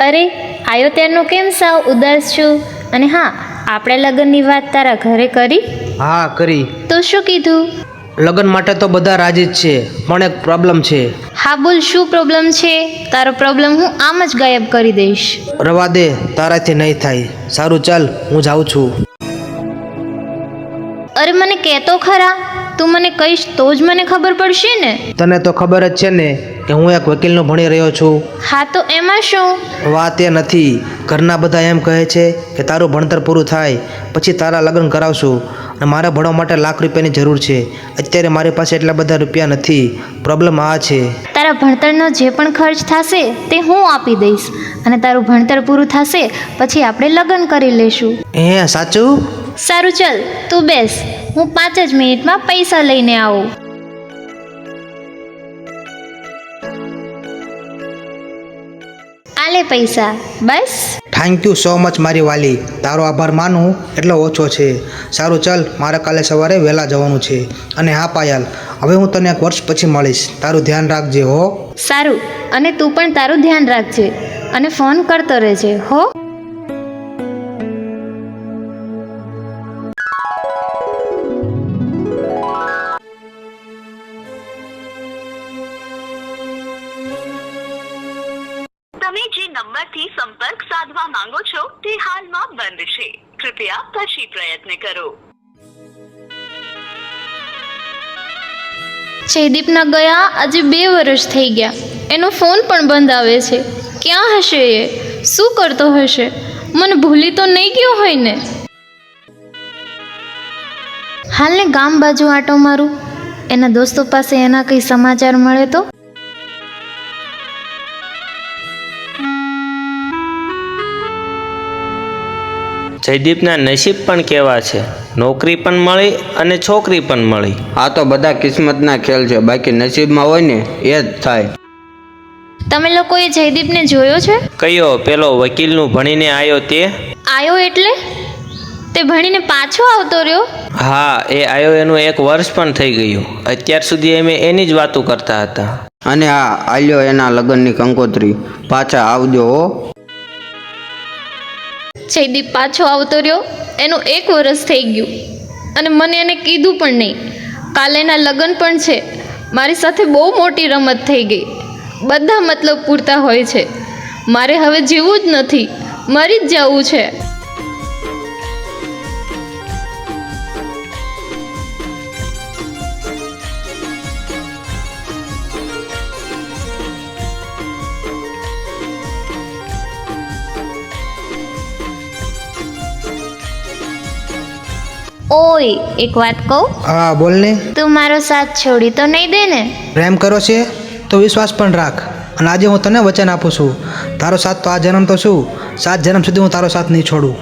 અરે આયો તેનો કેમ સાવ ઉદાસ છું? અને હા આપણે લગ્નની વાત તારા ઘરે કરી? હા કરી. તો શું કીધું? લગ્ન માટે તો બધા રાજી જ છે પણ એક પ્રોબ્લેમ છે. હા બોલ શું પ્રોબ્લેમ છે? તારો પ્રોબ્લેમ હું આમ જ ગાયબ કરી દઈશ. રવા દે તારાથી નહીં થાય. સારું ચાલ હું જાઉં છું. અરે મને કહેતો ખરા તું મને કહીશ તો જ મને ખબર પડશે ને? તને તો ખબર જ છે ને કે હું એક વકીલનો ભણી રહ્યો છું. હા તો એમાં શું? વાત એ નથી. ઘરના બધા એમ કહે છે કે તારું ભણતર પૂરું થાય પછી તારા લગ્ન કરાવશું. અને મારે ભણવા માટે લાખ રૂપિયાની જરૂર છે. અત્યારે મારી પાસે એટલા બધા રૂપિયા નથી. પ્રોબ્લેમ આ છે. તારા ભણતરનો જે પણ ખર્ચ થશે તે હું આપી દઈશ. અને તારું ભણતર પૂરું થશે પછી આપણે લગ્ન કરી લેશું હે સાચું? સારું ચલ તું બેસ. હું પાંચ જ મિનિટમાં પૈસા લઈને આવું. આલે પૈસા બસ. થેન્ક યુ સો મચ મારી વાલી. તારો આભાર માનું એટલો ઓછો છે. સારું ચાલ મારે કાલે સવારે વહેલા જવાનું છે. અને હા પાયલ હવે હું તને એક વર્ષ પછી મળીશ. તારું ધ્યાન રાખજે હો. સારું અને તું પણ તારું ધ્યાન રાખજે. અને ફોન કરતો રહેજે હો. તમે જે નંબરથી સંપર્ક સાધવા માંગો છો તે હાલમાં બંધ છે. કૃપયા પછી પ્રયત્ન કરો. જયદીપના ગયા આજે બે વર્ષ થઈ ગયા. એનો ફોન પણ બંધ આવે છે. ક્યાં હશે એ? શું કરતો હશે? મને ભૂલી તો નહીં ગયો હોય ને. હાલને ગામ બાજુ આટો મારું. એના દોસ્તો પાસે એના કંઈ સમાચાર મળે તો? જયદીપના નસીબ પણ કેવા છે. નોકરી પણ મળી અને છોકરી પણ મળી. આ તો બધા કિસ્મતના ખેલ છે. બાકી નસીબમાં હોય ને એ જ થાય. તમે લોકોએ જયદીપને જોયો છે? કયો પેલો વકીલનું ભણીને આવ્યો તે? આવ્યો એટલે? તે ભણીને પાછો આવતો રહ્યો? હા એ આવ્યો એનું એક વર્ષ પણ થઈ ગયું. અત્યાર સુધી અમે એની જ વાતો કરતા હતા. અને હા આલ્યો એના લગ્નની કંકોત્રી. પાછા આવજો હો. જયદીપ પાછો આવતો રહ્યો. એનું એક વર્ષ થઈ ગયું. અને મને એને કીધું પણ નહીં. કાલે એના લગ્ન પણ છે. મારી સાથે બહુ મોટી રમત થઈ ગઈ. બધા મતલબ પૂરતા હોય છે. મારે હવે જીવવું જ નથી. મરી જ જવું છે. ઓય એક વાત કહું? હા બોલ ને. તું મારો સાથ છોડી તો નહીં દે ને? પ્રેમ કરો છે તો વિશ્વાસ પણ રાખ. અને આજે હું તને વચન આપું છું. તારો સાથ તો આ જન્મ તો શું? સાત જન્મ સુધી હું તારો સાથ નહીં છોડું.